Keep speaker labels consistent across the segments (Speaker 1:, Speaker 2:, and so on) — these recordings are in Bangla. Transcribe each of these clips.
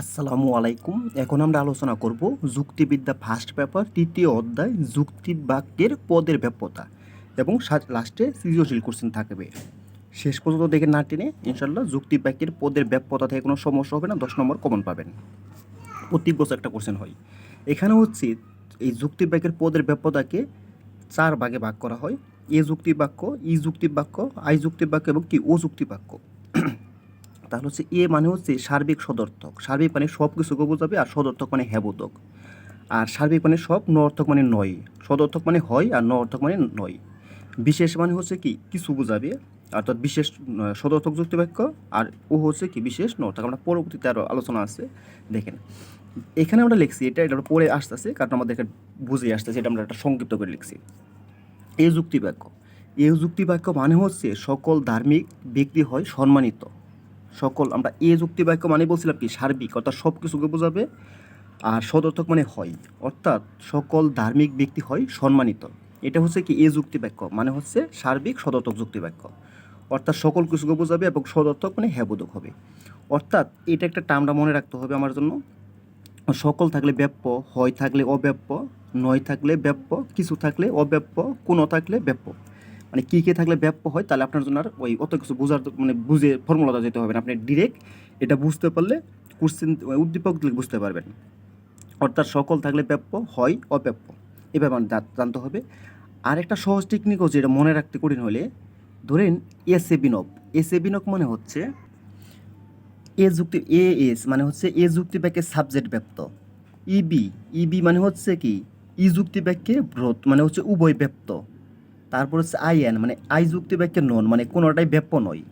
Speaker 1: আসসালামু আলাইকুম। এখন আমরা আলোচনা করব যুক্তিবিদ্যা ফার্স্ট পেপার তৃতীয় অধ্যায় যুক্তি বাক্যের পদের ব্যাপ্যতা এবং লাস্টে সৃজনশীল কোশ্চেন থাকবে। শেষ পর্যন্ত দেখে না টেনে ইনশাল্লাহ যুক্তি বাক্যের পদের ব্যাপ্যতা থেকে কোনো সমস্যা হবে না, দশ নম্বর কমন পাবেন। অতি বছর একটা কোশ্চেন হয়। এখানে হচ্ছে এই যুক্তি বাক্যের পদের ব্যাপ্যতাকে চার ভাগে ভাগ করা হয়। এ যুক্তি বাক্য, ই যুক্তি বাক্য, আই যুক্তি বাক্য এবং কি ও যুক্তি বাক্য। তাহলে হচ্ছে এ মানে হচ্ছে সার্বিক সদর্থক। সার্বিক মানে সব কিছুকে বোঝাবে আর সদর্থক মানে হ্যাবোধক আর সার্বিক মানে সব ন অর্থক মানে নয়। সদর্থক মানে হয় আর ন অর্থক মানে নয়। বিশেষ মানে হচ্ছে কি, কিছু বোঝাবে, অর্থাৎ বিশেষ সদর্থক যুক্তি বাক্য আর ও হচ্ছে কি বিশেষ ন অর্থক আমরা পরবর্তীতে আরও আলোচনা আছে, দেখেন। এখানে আমরা লিখছি, এটা এটা পরে আসতেছে, কারণ আমাদের এখানে বুঝে আসতেছে, এটা আমরা একটা সংক্ষিপ্ত করে লিখছি। এই যুক্তি বাক্য এই যুক্তি বাক্য মানে হচ্ছে সকল ধার্মিক ব্যক্তি হয় সম্মানিত। সকল আমরা এ যুক্তি বাক্য মানে বলছিলাম কি, সার্বিক, অর্থাৎ সব কিছুকে বোঝাবে আর সদর্থক মানে হয়। অর্থাৎ সকল ধার্মিক ব্যক্তি হয় সম্মানিত। এটা হচ্ছে কি, এ যুক্তি বাক্য মানে হচ্ছে সার্বিক সদর্থক যুক্তি বাক্য। অর্থাৎ সকল কিছুকে বোঝাবে এবং সদর্থক মানে হ্যাবোধক হবে। অর্থাৎ এটা একটা টার্মটা মনে রাখতে হবে আমার জন্য। সকল থাকলে ব্যাপ্য, হয় থাকলে অব্যাপ্য, নয় থাকলে ব্যাপ্য, কিছু থাকলে অব্যাপ্য, কোনো থাকলে ব্যাপ্য। মানে কী কে থাকলে ব্যাপ্য হয়, তাহলে আপনার জন্য আর ওই অত কিছু বোঝার মানে বুঝে ফর্মুলাটা যেতে হবে না। আপনি ডিরেক্ট এটা বুঝতে পারলে কোশ্চেন উদ্দীপক দিলে বুঝতে পারবেন। অর্থাৎ সকল থাকলে ব্যাপ্য হয় অব্যাপ্য এভাবে জানতে হবে। আর একটা সহজ টেকনিকও যেটা মনে রাখতে কঠিন হলে, ধরেন এস এ বিনব এস বিনব মানে হচ্ছে এ যুক্তি এ এস মানে হচ্ছে এ যুক্তি বাক্যে সাবজেক্ট ব্যক্ত। ইবি ইবি মানে হচ্ছে কি? ই যুক্তি বাক্যে ব্রত মানে হচ্ছে উভয় ব্যক্ত। তারপর হচ্ছে আই এন মানে আই যুক্তি বাক্যে নন মানে কোনোটাই ব্যাপ্য নয়।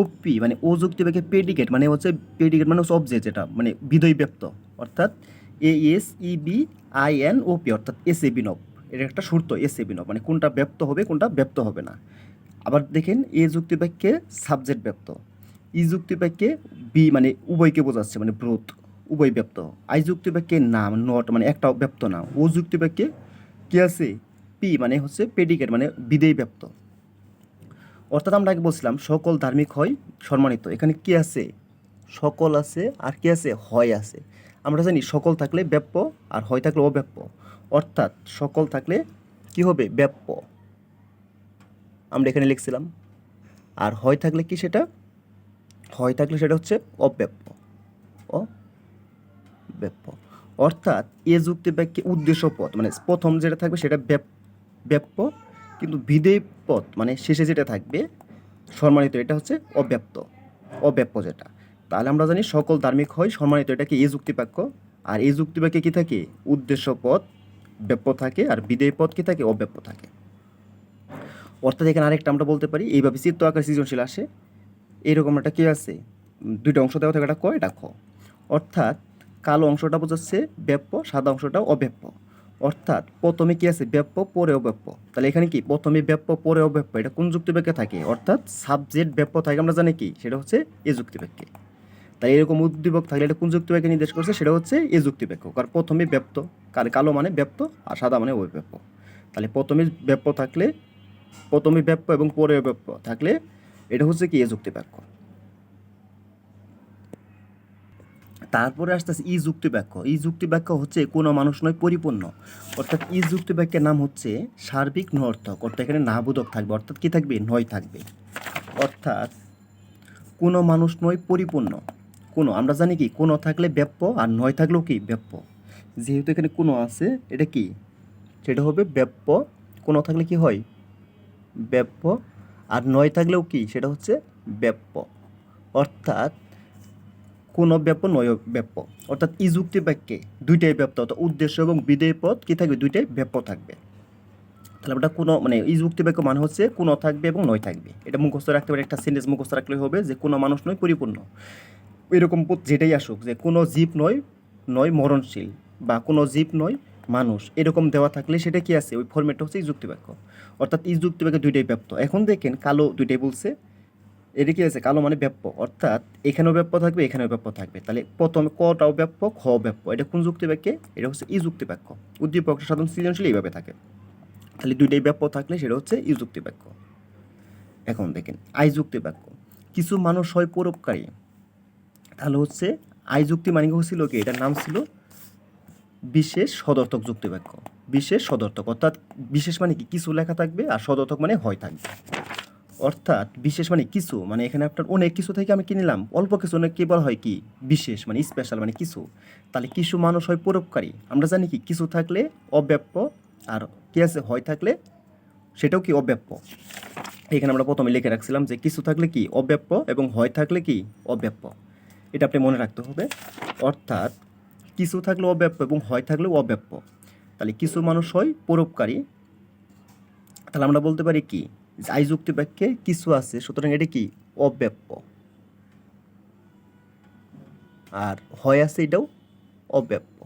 Speaker 1: ওপি মানে ও যুক্তি বাক্যে পেডিকেট মানে হচ্ছে পেডিকেট মানে হচ্ছে অবজেক্ট যেটা মানে বিদয় ব্যক্ত অর্থাৎ A S, E, B I N O P, অর্থাৎ এস, এ বিনব এটা একটা শর্ত এস, এ বিনব মানে কোনটা ব্যপ্ত হবে, কোনটা ব্যপ্ত হবে না। আবার দেখেন, এ যুক্তি বাক্যে সাবজেক্ট ব্যপ্ত। ই যুক্তি বাক্যে বি মানে উভয়কে বোঝাচ্ছে মানে ব্রত উভয় ব্যপ্ত। আই যুক্তি বাক্যে নাম নট মানে একটা ব্যপ্ত না। ও যুক্তি বাক্যে কি আছে? পি মানে হচ্ছে পেডিকেট মানে বিদেয় ব্যক্ত অর্থাৎ আমরা আগে বলছিলাম সকল ধার্মিক হয় সম্মানিত। এখানে কি আছে? সকল আছে আর কি আছে? হয় আছে। আমরা জানি সকল থাকলে ব্যাপ্য আর হয় থাকলে অব্যাপ্য। অর্থাৎ সকল থাকলে কি হবে? ব্যাপ্য। আমরা এখানে লিখছিলাম, আর হয় থাকলে কি সেটা? হয় থাকলে সেটা হচ্ছে অব্যাপ্য। অব্যাপ্য। অর্থাৎ এ যুক্তি বাক্যে উদ্দেশ্য পথ মানে প্রথম যেটা থাকবে সেটা ব্যাপ ব্যাপ্য কিন্তু বিদেয় পথ মানে শেষে যেটা থাকবে, সম্মানিত এটা হচ্ছে অব্যাপ্ত অব্যাপ্য যেটা। তাহলে আমরা জানি সকল ধার্মিক হয়, সম্মানিত এটা কি এ যুক্তি বাক্য আর এই যুক্তি বাক্যে কী থাকে? উদ্দেশ্য পথ ব্যাপ্য থাকে, আর বিদেয় পথ কী থাকে? অব্যাপ্য থাকে। অর্থাৎ এখানে আরেকটা আমরা বলতে পারি, এইভাবে চিত্ত আকার সৃজনশীল আসে। এরকম একটা কী আছে? দুইটা অংশ দেওয়া থাকে একটা ক, এটা খ। অর্থাৎ কালো অংশটা বোঝাচ্ছে ব্যাপ্য সাদা অংশটা অব্যাপ্য অর্থাৎ প্রথমে কি আছে ব্যাপ্য, পরে অব্যাপ্য? তাহলে এখানে কি? প্রথমে ব্যাপ্য, পরে অব্যাপ্য। এটা কোন যুক্তি থাকে? অর্থাৎ সাবজেক্ট ব্যাপ্য থাকে, আমরা জানি কি? সেটা হচ্ছে এ যুক্তি তাই এরকম উদ্দীপক থাকলে এটা কোন যুক্তি নির্দেশ করছে? সেটা হচ্ছে এ যুক্তি বাক্য কারণ প্রথমে ব্যাপ্ত কার কালো মানে ব্যাপ্ত, আর সাদা মানে অব্যাপ্য। তাহলে প্রথমে ব্যাপ্য থাকলে, প্রথমে ব্যাপ্য এবং পরে ব্যাপ্য থাকলে এটা হচ্ছে কি? এ যুক্তি বাক্য তারপরে আসতেছে ই যুক্তি বাক্য ই যুক্তি বাক্য হচ্ছে কোনো মানুষ নয়, পরিপূর্ণ। অর্থাৎ ই যুক্তি বাক্যের নাম হচ্ছে সার্বিক নর্থক অর্থাৎ এখানে নাবোধক থাকবে। অর্থাৎ কি থাকবে? নয় থাকবে। অর্থাৎ কোনো মানুষ নয়, পরিপূর্ণ। কোনো, আমরা জানি কি? কোনো থাকলে ব্যাপ্য আর নয় থাকলেও কি? ব্যাপ্য। যেহেতু এখানে কোনো আছে, এটা কি? সেটা হবে ব্যাপ্য। কোনো থাকলে কি হয়? ব্যাপ্য। আর নয় থাকলেও কি? সেটা হচ্ছে ব্যাপ্য। অর্থাৎ কোনো ব্যাপ্য নয় ব্যাপ্য অর্থাৎ ই যুক্তি বাক্যে দুইটাই ব্যাপ্ত, অর্থাৎ উদ্দেশ্য এবং বিদেয় পদ কী থাকবে? দুইটাই ব্যাপ্য থাকবে। তাহলে ওটা কোনো মানে এই যুক্তি বাক্য মানে হচ্ছে কোনো থাকবে এবং নয় থাকবে। এটা মুখস্থ রাখতে পারে, একটা সেন্টেন্স মুখস্থ রাখলে হবে যে কোনো মানুষ নয়, পরিপূর্ণ। এরকম যেটাই আসুক, যে কোনো জীব নয় নয় মরণশীল বা কোনো জীব নয় মানুষ, এরকম দেওয়া থাকলে সেটা কি আছে? ওই ফর্মেটটা হচ্ছে এই যুক্তি বাক্য। অর্থাৎ এই যুক্তি বাক্য দুইটাই ব্যাপ্ত। এখন দেখেন কালো দুইটাই বলছে এটা কি আছে কালো মানে ব্যাপ্য। অর্থাৎ এখানেও ব্যাপ্য থাকবে, এখানেও ব্যাপ্য থাকবে। তাহলে প্রথমে কটাও ব্যাপ্য, খ ব্যাপ্য। এটা কোন যুক্তি বাক্যে এটা হচ্ছে ই যুক্তি বাক্য উদ্দীপক সাধারণ সৃজনশীল এইভাবে থাকে। তাহলে দুইটাই ব্যাপ্য থাকলে সেটা হচ্ছে ই যুক্তি বাক্য এখন দেখেন, আই যুক্তি বাক্য কিছু মানুষ হয় পরোপকারী। তাহলে হচ্ছে আই যুক্তি মানে হচ্ছিল কি? এটার নাম ছিল বিশেষ সদর্থক যুক্তি বাক্য বিশেষ সদর্থক। অর্থাৎ বিশেষ মানে কি? কিছু লেখা থাকবে আর সদর্থক মানে হয় থাকবে। অর্থাৎ বিশেষ মানে কিছু মানে এখানে আপনার অনেক কিছু থেকে আমি কি নিলাম। অল্প কিছু অনেক বলা হয় কি? বিশেষ মানে স্পেশাল মানে কিছু। তাহলে কিছু মানুষ হয় পরোপকারী। আমরা জানি কি? কিছু থাকলে অব্যাপ্য আর কি আছে হয় থাকলে সেটাও কি অব্যাপ্য? এখানে আমরা প্রথমে লিখে রাখছিলাম যে কিছু থাকলে কি? অব্যাপ্য এবং হয় থাকলে কি? অব্যাপ্য। এটা আপনি মনে রাখতে হবে। অর্থাৎ কিছু থাকলে অব্যাপ্য এবং হয় থাকলেও অব্যাপ্য। তাহলে কিছু মানুষ হয় পরোপকারী। তাহলে আমরা বলতে পারি কি? আই যুক্তি বাক্যে কিছু আছে, সুতরাং এটা কি? অব্যাপ্য। আর হয় আছে এটাও অব্যাপ্য।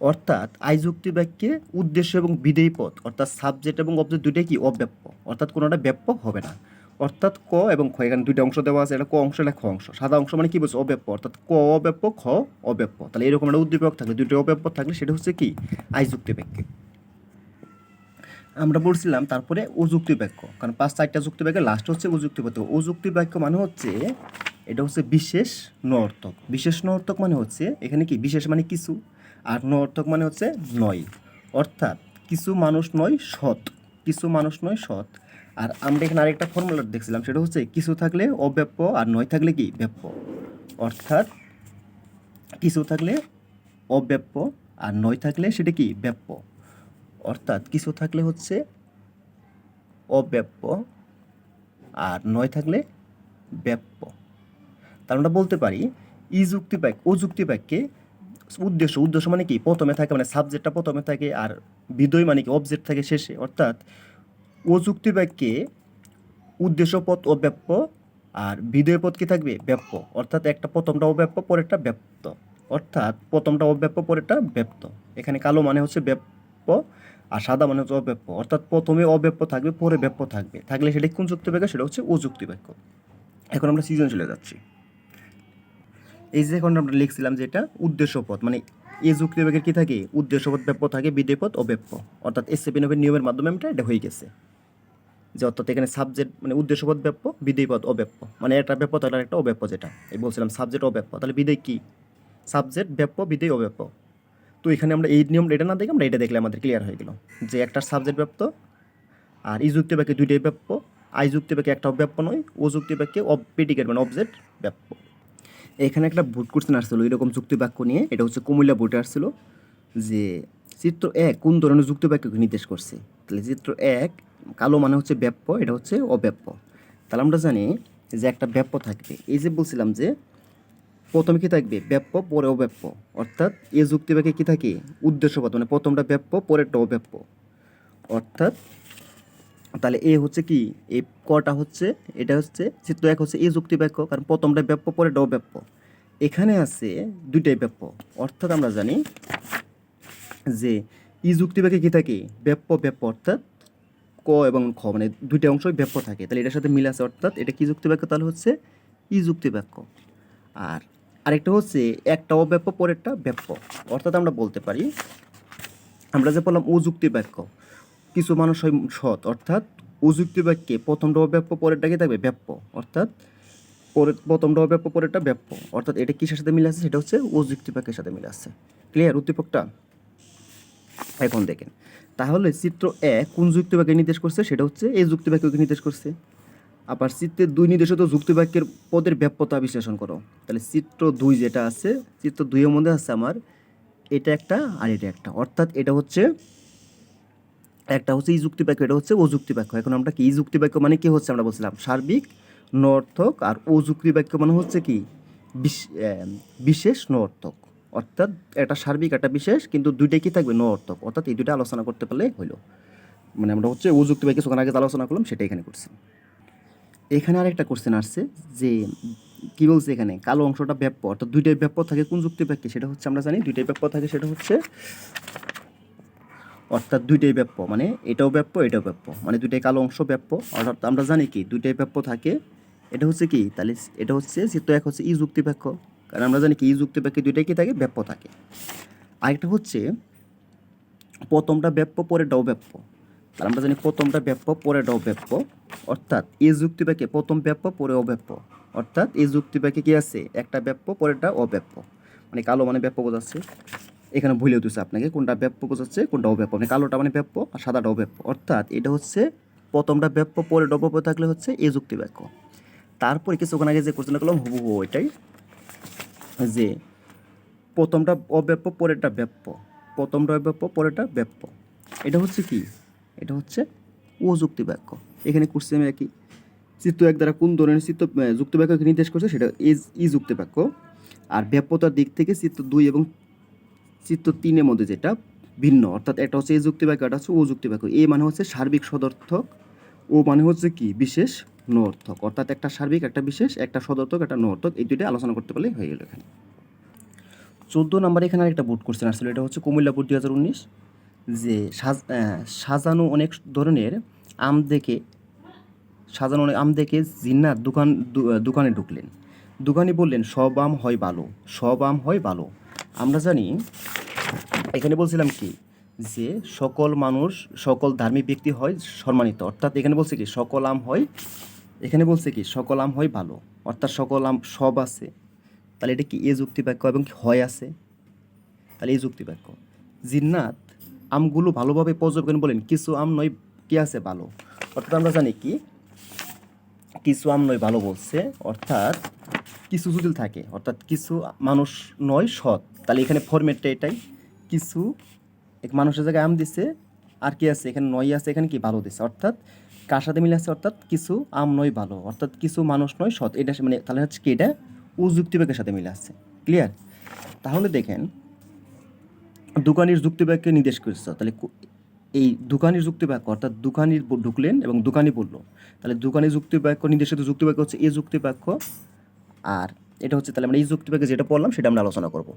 Speaker 1: অর্থাৎ আই যুক্তি বাক্যে উদ্দেশ্য এবং বিধেয় পদ অর্থাৎ সাবজেক্ট এবং অবজেক্ট দুইটাই কি অব্যাপ্য? অর্থাৎ কোনোটা ব্যাপক হবে না। অর্থাৎ ক এবং খ, এখানে দুইটা অংশ দেওয়া আছে, এটা ক অংশ, এটা খ অংশ। সাদা অংশ মানে কি বলছে? অব্যাপ্য। অর্থাৎ ক অব্যাপ্য, খ অব্যাপ্য। তাহলে এরকম একটা উদ্দীপক থাকলে দুইটা অব্যাপ্য থাকলে সেটা হচ্ছে কি? আই যুক্তি বাক্যে আমরা বলছিলাম তারপরে অযুক্তি বাক্য কারণ পাঁচ চারটা যুক্তি বাক্য লাস্ট হচ্ছে অযুক্তি বাক্য অযুক্তি বাক্য মানে হচ্ছে, এটা হচ্ছে বিশেষ নর্তক। বিশেষ নর্তক মানে হচ্ছে, এখানে কি বিশেষ মানে কিছু, আর নর্তক মানে হচ্ছে নয়। অর্থাৎ কিছু মানুষ নয়, সৎ। কিছু মানুষ নয়, সৎ। আর আমরা এখানে আরেকটা ফর্মুলা দেখছিলাম, সেটা হচ্ছে কিছু থাকলে অব্যাপ্য, আর নয় থাকলে কি ব্যাপ্য। অর্থাৎ কিছু থাকলে অব্যাপ্য, আর নয় থাকলে সেটা কি ব্যাপ্য। অর্থাৎ কিছু থাকলে হচ্ছে অব্যাপ্য আর নয় থাকলে ব্যাপ্য। তার আমরা বলতে পারি ই যুক্তি বাক্য ও যুক্তি বাক্যে উদ্দেশ্য উদ্দেশ্য মানে কি? প্রথমে থাকে মানে সাবজেক্টটা প্রথমে থাকে আর বিদয় মানে কি? অবজেক্ট থাকে শেষে। অর্থাৎ ও যুক্তি বাক্যে উদ্দেশ্য পথ অব্যাপ্য আর বিদয় পথ কি থাকবে? ব্যাপ্য। অর্থাৎ একটা প্রথমটা অব্যাপ্য, পরেরটা ব্যপ্ত। অর্থাৎ প্রথমটা অব্যাপ্য, পরেরটা ব্যপ্ত। এখানে কালো মানে হচ্ছে ব্যাপ্য আর সাদা মানে হচ্ছে অব্যাপ্য অর্থাৎ প্রথমে অব্যাপ্য থাকবে, পরে ব্যাপ্য থাকবে। থাকলে সেটা কোন যুক্তি বাক্য সেটা হচ্ছে অযুক্তি বাক্য এখন আমরা সিজন চলে যাচ্ছি। এই যে এখন আমরা লিখছিলাম যে এটা উদ্দেশ্যপদ মানে এই যুক্তি বাক্যের কি থাকে? উদ্দেশ্যপদ ব্যাপ্য থাকে বিদেপদ অব্যাপ্য অর্থাৎ এস সেভেন নিয়মের মাধ্যমে এটা এটা হয়ে গেছে। যে অর্থাৎ এখানে সাবজেক্ট মানে উদ্দেশ্যপদ ব্যাপ্য বিদেয়পদ অব্যাপ্য মানে একটা ব্যাপ্য তাহলে একটা অব্যাপ্য যেটা। এই বলছিলাম সাবজেক্ট অব্যাপ্য তাহলে বিদেয় কি? সাবজেক্ট ব্যাপ্য বিদেয় অব্যাপ্য তো এখানে আমরা এই নিয়ম, এটা না দেখে আমরা এটা দেখলে আমাদের ক্লিয়ার হয়ে গেল যে একটা সাবজেক্ট ব্যাপ্ত আর ই যুক্তি বাক্যে দুইটাই ব্যাপ্য আই যুক্তি বাক্যে একটা অব্যাপ্য নয়, ও যুক্তি বাক্যে অবপিটিকেট মানে অবজেক্ট ব্যাপ্য এখানে একটা বুট কোশ্চেন আসছিল, এরকম যুক্তি বাক্য নিয়ে, এটা হচ্ছে কুমিল্লা বুটে আসছিল যে চিত্র এক কোন ধরনের যুক্তি বাক্যকে নির্দেশ করছে? তাহলে চিত্র এক কালো মানে হচ্ছে ব্যাপ্য এটা হচ্ছে অব্যাপ্য তাহলে আমরা জানি যে একটা ব্যাপ্য থাকবে। এই যে বলছিলাম যে প্রথমে কি থাকবে? ব্যাপ্য, পরে অব্যাপ্য। অর্থাৎ এ যুক্তি বাক্যে কি থাকে? উদ্দেশ্যপদ মানে প্রথমটা ব্যাপ্য, পরেরটা অব্যাপ্য। অর্থাৎ তাহলে এ হচ্ছে কি? এই কটা হচ্ছে? এটা হচ্ছে, চিত্র এক হচ্ছে এ যুক্তি বাক্য, কারণ প্রথমটা ব্যাপ্য, পরেরটা অব্যাপ্য। এখানে আছে দুইটাই ব্যাপ্য। অর্থাৎ আমরা জানি যে ই যুক্তি বাক্যে কি থাকে? ব্যাপ্য ব্যাপ্য, অর্থাৎ ক এবং খ মানে দুইটা অংশই ব্যাপ্য থাকে। তাহলে এটার সাথে মিল আছে, অর্থাৎ এটা কি যুক্তি বাক্য? তাহলে হচ্ছে ই যুক্তি বাক্য। আর আরেকটা হচ্ছে একটা অব্যাপ্য পরেরটা ব্যাপ্য অর্থাৎ আমরা বলতে পারি, আমরা যে বললাম অযুক্তি বাক্য, কিছু মানুষ হয় সৎ, অর্থাৎ অযুক্তি বাক্যে প্রথমটা অব্যাপ্য পরেরটা কি থাকবে ব্যাপ্য, অর্থাৎ পরে প্রথমটা অব্যাপ্য পরেরটা ব্যাপ্য। অর্থাৎ এটা কিসের সাথে মিলে আছে? সেটা হচ্ছে অযুক্তি বাক্যের সাথে মিলে আছে। ক্লিয়ার উদ্দীপকটা? এখন দেখেন, তাহলে চিত্র এক কোন যুক্তি বাক্যে নির্দেশ করছে? সেটা হচ্ছে এই যুক্তি বাক্যকে নির্দেশ করছে। আবার চিত্রের দুই নির্দেশিত যুক্তি বাক্যের পদের ব্যাপ্যতা বিশ্লেষণ করো। তাহলে চিত্র দুই যেটা আছে, চিত্র দুইয়ের মধ্যে আছে আমার, এটা একটা আর এটা একটা। অর্থাৎ এটা হচ্ছে, একটা হচ্ছে এই যুক্তি বাক্য এটা হচ্ছে অযুক্তি বাক্য এখন আমরা কি, এই যুক্তি বাক্য মানে কি হচ্ছে আমরা বলছিলাম? সার্বিক, নর্থক আর অযুক্তি বাক্য মানে হচ্ছে কি? বিশেষ নর্থক। অর্থাৎ একটা সার্বিক একটা বিশেষ, কিন্তু দুইটাই কি থাকবে? নর্থক। অর্থাৎ এই দুইটা আলোচনা করতে পারলে হইল। মানে আমরা হচ্ছে অযুক্তি বাক্য যখন আগে আলোচনা করলাম, সেটা এখানে করছি। এখানে আরেকটা কোশ্চেন আসছে যে কি বলছে এখানে? কালো অংশটা ব্যাপ্য, অর্থাৎ দুইটাই ব্যাপ্য থাকে, কোন যুক্তি বাক্যে সেটা হচ্ছে আমরা জানি, দুইটাই ব্যাপ্য থাকে, সেটা হচ্ছে অর্থাৎ দুইটাই ব্যাপ্য মানে এটাও ব্যাপ্য এটাও ব্যাপ্য মানে দুইটাই কালো অংশ ব্যাপ্য। অর্থাৎ আমরা জানি কি, দুইটাই ব্যাপ্য থাকে, এটা হচ্ছে কি? তাহলে এটা হচ্ছে চিত্র এক হচ্ছে ই যুক্তি বাক্য কারণ আমরা জানি কি, ই যুক্তি বাক্যে দুইটাই কি থাকে? ব্যাপ্য থাকে। আরেকটা হচ্ছে প্রথমটা ব্যাপ্য, পরেরটাও ব্যাপ্য। তাহলে আমরা জানি প্রথমটা ব্যাপ্য, পরেরটাও ব্যাপ্য। অর্থাৎ এ যুক্তি বাক্যে প্রথম ব্যাপ্য, পরে অব্যাপ্য। অর্থাৎ এই যুক্তি বাক্যে কি আছে? একটা ব্যাপ্য, পরেরটা অব্যাপ্য। মানে কালো মানে ব্যাপ্য বোঝাচ্ছে। এখানে ভুলেও দিচ্ছে আপনাকে কোনটা ব্যাপ্য বোঝাচ্ছে, কোনটা অব্যাপ্য। মানে কালোটা মানে ব্যাপ্য আর সাদাটা অব্যাপ্য। অর্থাৎ এটা হচ্ছে প্রথমটা ব্যাপ্য পরের অব্যাপ্য থাকলে হচ্ছে এই যুক্তি বাক্য তারপরে কিছুক্ষণ আগে যে কোশ্চেনটা করলাম, হুবহু এটাই। যে প্রথমটা অব্যাপ্য, পরেরটা ব্যাপ্য। প্রথমটা অব্যাপ্য, পরেরটা ব্যাপ্য। এটা হচ্ছে কি? এটা হচ্ছে ও যুক্তি বাক্য এখানে করছি আমি একই চিত্ত এক দ্বারা কোন ধরনের আহ, যুক্তি বাক্যকে নির্দেশ করছে সেটা ইজ ই যুক্তি বাক্য আর ব্যাপ্যতার দিক থেকে চিত্ত দুই এবং চিত্ত তিনের মধ্যে যেটা ভিন্ন অর্থাৎ একটা হচ্ছে এই যুক্তি বাক্য একটা হচ্ছে ও যুক্তি বাক্য এ মানে হচ্ছে সার্বিক সদর্থক ও মানে হচ্ছে কি? বিশেষ নর্থক অর্থাৎ একটা সার্বিক একটা বিশেষ একটা সদর্থক একটা নর্থক এই দুইটা আলোচনা করতে পারলেই হয়ে গেল এখানে। চোদ্দ নম্বরে এখানে একটা বোর্ড কোশ্চেন আসলে এটা হচ্ছে কুমিল্লা বোর্ড দুই হাজার উনিশ যে সাজ সাজানো অনেক ধরনের আম দেখে সাজানো আম দেখে জিন্নাত দোকান দোকানে ঢুকলেন। দোকানি বললেন, সব আম হয় ভালো, সব আম হয় ভালো। আমরা জানি, এখানে বলছিলাম কি, যে সকল মানুষ, সকল ধার্মিক ব্যক্তি হয় সম্মানিত। অর্থাৎ এখানে বলছে কি, সকল আম হয়, এখানে বলছে কি, সকল আম হয় ভালো। অর্থাৎ সকল আম সব আছে। তাহলে এটা কি এ যুক্তি বাক্য এবং কি হয় আছে? তাহলে এই যুক্তি বাক্য জিন্নাত আমগুলো ভালোভাবে পর্যবেক্ষণ বলেন কিছু আম নয়, কি আছে ভালো? অর্থাৎ আমরা জানি কি কিছু আম নয় ভালো বলছে, অর্থাৎ কিছু জটিল থাকে, অর্থাৎ কিছু মানুষ নয় সৎ। তাহলে এখানে ফরম্যাটটা এটাই, কিছু এক মানুষের জায়গায় আম দিছে, আর কি আছে? এখানে নয় আছে, এখানে কি ভালো দিছে? অর্থাৎ কার সাথে মিলে আছে? অর্থাৎ কিছু আম নয় ভালো, অর্থাৎ কিছু মানুষ নয় সৎ। এটা মানে তাহলে হচ্ছে কি এটা উযুক্তিবাক্যের সাথে মিলে আছে। ক্লিয়ার তাহলে দেখেন, দোকানির যুক্তিবাক্যে নির্দেশ করেছে। তাহলে এই দোকানির যুক্তিবাক্য অর্থাৎ দোকানির ব- ঢুকলেন এবং দোকানি বলল। তাহলে দোকানি যুক্তিবাক্য নির্দেশিত যুক্তিবাক্য হচ্ছে এই যুক্তিবাক্য। আর এটা হচ্ছে তাহলে আমরা এই যুক্তিবাক্যে যেটা পড়লাম সেটা আমরা আলোচনা করব।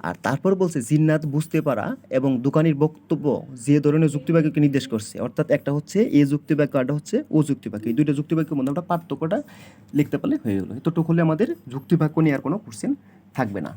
Speaker 1: আর তারপর বলছে, জিন্নাত বুঝতে পারা এবং দোকানির বক্তব্য যে ধরনের যুক্তিবাক্যকে নির্দেশ করছে, অর্থাৎ একটা হচ্ছে এ যুক্তি বাক্য একটা হচ্ছে ও যুক্তিবাক্য। এই দুইটা যুক্তিবাক্যের মধ্যে আমরা পার্থক্যটা লিখতে পারলে হয়ে গেলো। এতটুকু হলে আমাদের যুক্তি বাক্য নিয়ে আর কোনো কোশ্চেন থাকবে না।